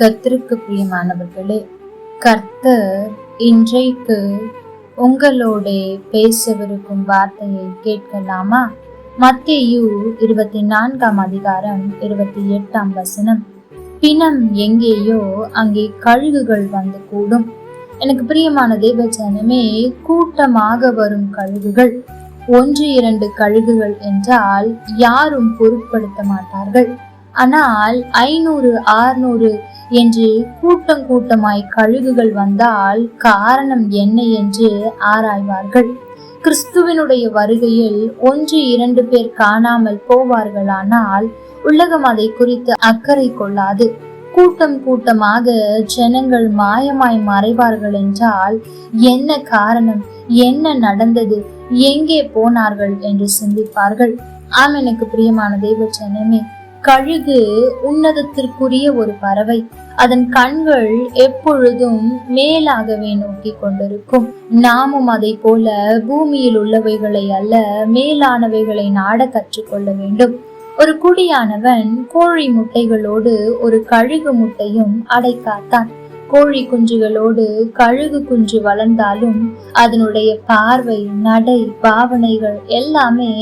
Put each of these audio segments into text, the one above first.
கர்த்தருக்கு பிரியமானவர்களே கர்த்தர் இன்றைக்கு உங்களோட பேசவிருக்கும் வார்த்தையை கேட்கலாமா? மத்தியு இருபத்தி நான்காம் அதிகாரம் இருபத்தி எட்டாம் வசனம். பிணம் எங்கேயோ அங்கே கழுகுகள் வந்து கூடும். எனக்கு பிரியமான தேவஜனமே கூட்டமாக வரும் கழுகுகள் ஒன்று இரண்டு கழுகுகள் என்றால் யாரும் பொருட்படுத்த மாட்டார்கள். ஆனால் ஐநூறு ஆறுநூறு என்று கூட்டம் கூட்டமாய் கழுகுகள் வந்தால் காரணம் என்ன என்று ஆராய்வார்கள். கிறிஸ்துவனுடைய வருகையில் ஒன்று இரண்டு பேர் காணாமல் போவார்களானால் உலகம் அதை குறித்து அக்கறை கொள்ளாது. கூட்டம் கூட்டமாக ஜனங்கள் மாயமாய் மறைவார்கள் என்றால் என்ன காரணம் என்ன நடந்தது எங்கே போனார்கள் என்று சிந்திப்பார்கள். ஆம் எனக்கு பிரியமான தேவ ஜனமே கழுகு உன்னதத்திற்குரிய ஒரு பறவை. அதன் கண்கள் எப்பொழுதும் மேலாகவே நோக்கி கொண்டிருக்கும். நாமும் அதை போல பூமியில் உள்ளவைகளை அல்ல மேலானவைகளை நாட கற்றுக்கொள்ள வேண்டும். ஒரு குடியானவன் கோழி முட்டைகளோடு ஒரு கழுகு முட்டையும் அடைக்காத்தான். கோழி குஞ்சுகளோடு கழுகு குஞ்சு வளர்ந்தாலும் அதனுடைய பார்வை நடை பாவனைகள் எல்லாமே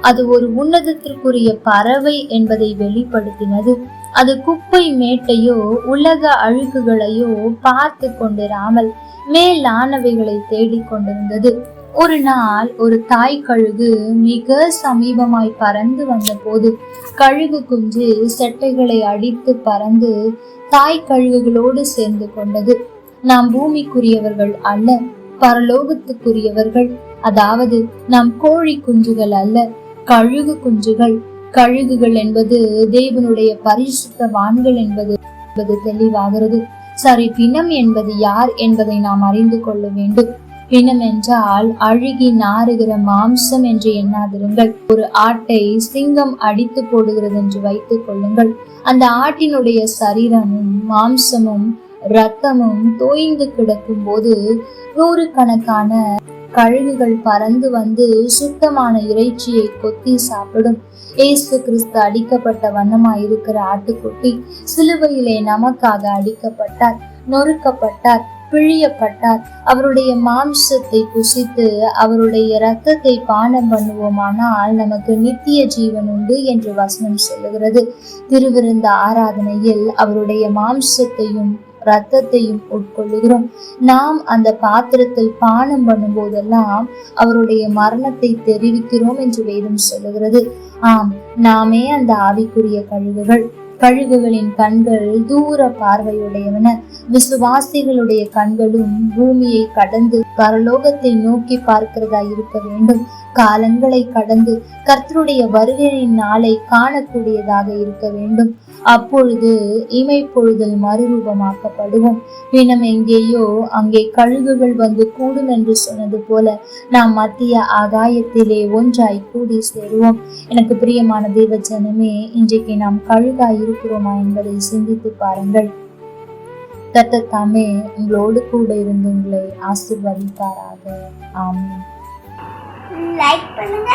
அது ஒரு உன்னதத்திற்குரிய பறவை என்பதை வெளிப்படுத்தினது. அது குப்பை மேட்டையோ உலக அழுக்குகளையோ பார்த்து கொண்டிராமல் மேலானவைகளை தேடிக் கொண்டிருந்தது. ஒரு நாள் ஒரு தாய் கழுகு மிக சமீபமாய் பறந்து வந்த போது கழுகு குஞ்சு செட்டைகளை அடித்து பறந்து தாய் கழுகுகளோடு சேர்ந்து கொண்டது. நாம் பூமிக்குரியவர்கள் அல்ல பரலோகத்துக்குரியவர்கள். அதாவது நாம் கோழி குஞ்சுகள் அல்ல கழுகு குஞ்சுகள். கழுகுகள் என்பது தேவனுடைய பரிசுத்த வான்கள் என்பது என்பது தெளிவாகிறது. சரி பிணம் என்பது யார் என்பதை நாம் அறிந்து கொள்ள வேண்டும். பிணம் அழுகி நாறுகிற மாம்சம் என்று எண்ணாதிருங்கள். ஒரு ஆட்டை சிங்கம் அடித்து போடுகிறது என்று வைத்துக் கொள்ளுங்கள். அந்த ஆட்டினுடைய சரீரமும் மாம்சமும் இரத்தமும் தோய்ந்து கிடக்கும் போது நூறு கணக்கான கழுகுகள் பறந்து வந்து சுத்தமான இறைச்சியை கொத்தி சாப்பிடும். ஏசு கிறிஸ்து அடிக்கப்பட்ட வண்ணமாய் இருக்கிற ஆட்டுக்குட்டி சிலுவையிலே நமக்காக அடிக்கப்பட்டார் நொறுக்கப்பட்டார். பிழியப்பட்டார். அவருடைய மாம்சத்தை புசித்து அவருடைய இரத்தத்தை பானம் பண்ணுவோமானால் நமக்கு நித்திய ஜீவன் உண்டு என்று வசனம் சொல்லுகிறது. திருவிருந்த ஆராதனையில் அவருடைய மாம்சத்தையும் ரத்தத்தையும் உட்கொள்ளுகிறோம். நாம் அந்த பாத்திரத்தில் பானம் பண்ணும் போதெல்லாம் அவருடைய மரணத்தை தெரிவிக்கிறோம் என்று வேதம் சொல்லுகிறது. ஆம் நாமே அந்த ஆவிக்குரிய கழிவுகள் கழுகுகளின் கண்கள் தூர பார்வையுடையவன. விசுவாசிகளுடைய கண்களும் பூமியை கடந்து பரலோகத்தை நோக்கி பார்க்கிறதா இருக்க வேண்டும். காலங்களை கடந்து கர்த்தருடைய வருகையின் நாளை காணக்கூடியதாக இருக்க வேண்டும். அப்பொழுது இமைப்பொழுதில் மறுரூபமாக்கப்படுவோம். இனம் எங்கேயோ அங்கே கழுகுகள் வந்து கூடும் என்று சொன்னது போல நாம் மத்திய ஆகாயத்திலே ஒன்றாய் கூடி சேருவோம். எனக்கு பிரியமான தேவ ஜனமே இன்றைக்கு நாம் கழுகாய் இருக்கிறோமா என்பதை சிந்தித்து பாருங்கள். கத்தத்தாமே உங்களோடு கூட இருந்து உங்களை ஆசிர்வதிப்பாராக. ஆமாம் லைக் பண்ணுங்க